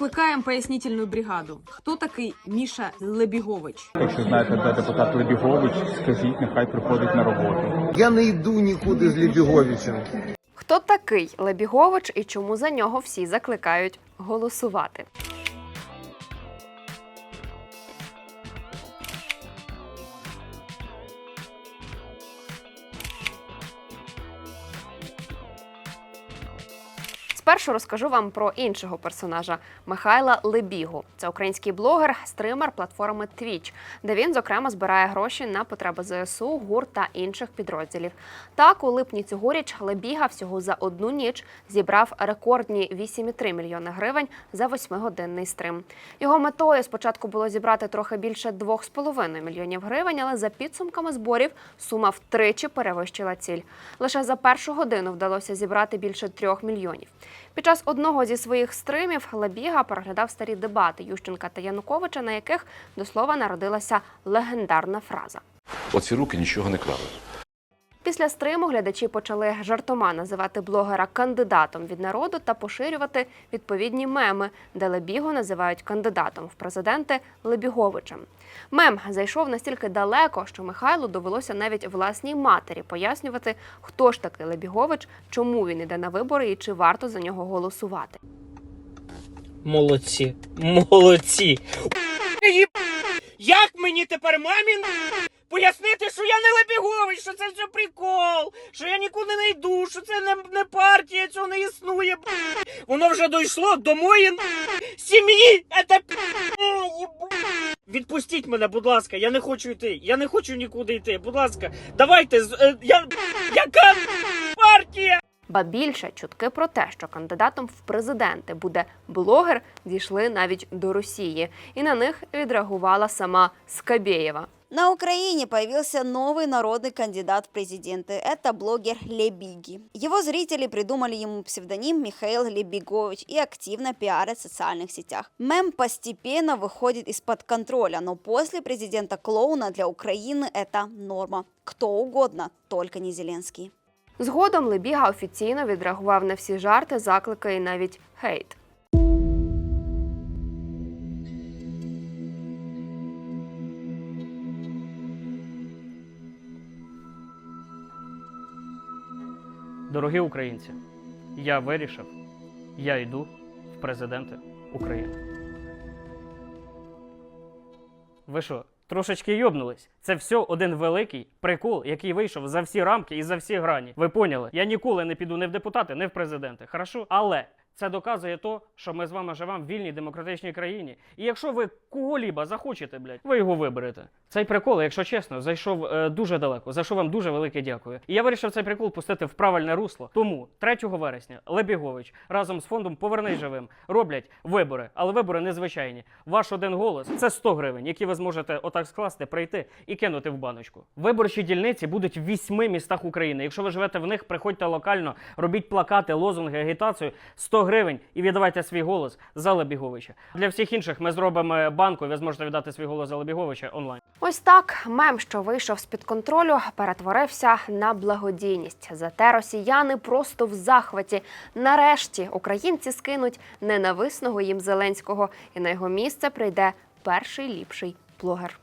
Викликаємо пояснительну бригаду. Хто такий Міша Лебігович? Якщо знаєте, де депутат Лебігович, скажіть, нехай приходить на роботу. Я не йду нікуди з Лебіговичем. Хто такий Лебігович і чому за нього всі закликають голосувати? Спершу розкажу вам про іншого персонажа Михайла Лебігу. Це український блогер, стример платформи Twitch, де він зокрема збирає гроші на потреби ЗСУ, ГУР та інших підрозділів. Так, у липні цьогоріч Лебіга всього за одну ніч зібрав рекордні 8,3 мільйони гривень за восьмигодинний стрим. Його метою спочатку було зібрати трохи більше 2,5 мільйонів гривень, але за підсумками зборів сума втричі перевищила ціль. Лише за першу годину вдалося зібрати більше трьох мільйонів. Під час одного зі своїх стримів Лебіга переглядав старі дебати Ющенка та Януковича, на яких до слова народилася легендарна фраза. Оці руки нічого не крали. Після стриму глядачі почали жартома називати блогера кандидатом від народу та поширювати відповідні меми, де Лебігу називають кандидатом в президенти Лебіговичем. Мем зайшов настільки далеко, що Михайлу довелося навіть власній матері пояснювати, хто ж такий Лебігович, чому він іде на вибори і чи варто за нього голосувати. Молодці. Молодці. Як мені тепер мамі пояснити, що я не Лебігович, це прикол, що я нікуди не йду, що це не, не партія, цього не існує. Воно вже дійшло до моєї сім'ї. Відпустіть мене, будь ласка, я не хочу йти. Я не хочу нікуди йти. Будь ласка, давайте. е, Я, яка партія? Ба більше чутки про те, що кандидатом в президенти буде блогер, дійшли навіть до Росії, і на них відреагувала сама Скабєєва. На Украине появился новый народный кандидат в президенты. Это блогер Лебиги. Его зрители придумали ему псевдоним Михаил Лебигович и активно пиарят в социальных сетях. Мем постепенно выходит из-под контроля, но после президента-клоуна для Украины это норма. Кто угодно, только не Зеленский. Згодом Лебіга офіційно відреагував на всі жарти, заклики і навіть хейт. Дорогі українці, я вирішив, я йду в президенти України. Ви що, трошечки йобнулись? Це все один великий прикол, який вийшов за всі рамки і за всі грані. Ви поняли? Я ніколи не піду не в депутати, не в президенти. Хорошо? Але це доказує то, що ми з вами живемо в вільній демократичній країні. І якщо ви кого-ліба захочете, блядь, ви його виберете. Цей прикол, якщо чесно, зайшов е, дуже далеко. За що вам дуже велике дякую. І я вирішив цей прикол пустити в правильне русло. Тому 3 вересня Лебігович разом з фондом Повернись живим роблять вибори, але вибори незвичайні. Ваш один голос це 100 гривень, які ви зможете отак скласти, прийти і кинути в баночку. Виборчі дільниці будуть в вісьми містах України. Якщо ви живете в них, приходьте локально, робіть плакати, лозунги, агітацію 100 гривень і віддавайте свій голос за Лебіговича. Для всіх інших ми зробимо банку, ви зможете віддати свій голос за Лебіговича онлайн. Ось так мем, що вийшов з під контролю, перетворився на благодійність. Зате росіяни просто в захваті. Нарешті українці скинуть ненависного їм Зеленського, і на його місце прийде перший ліпший блогер.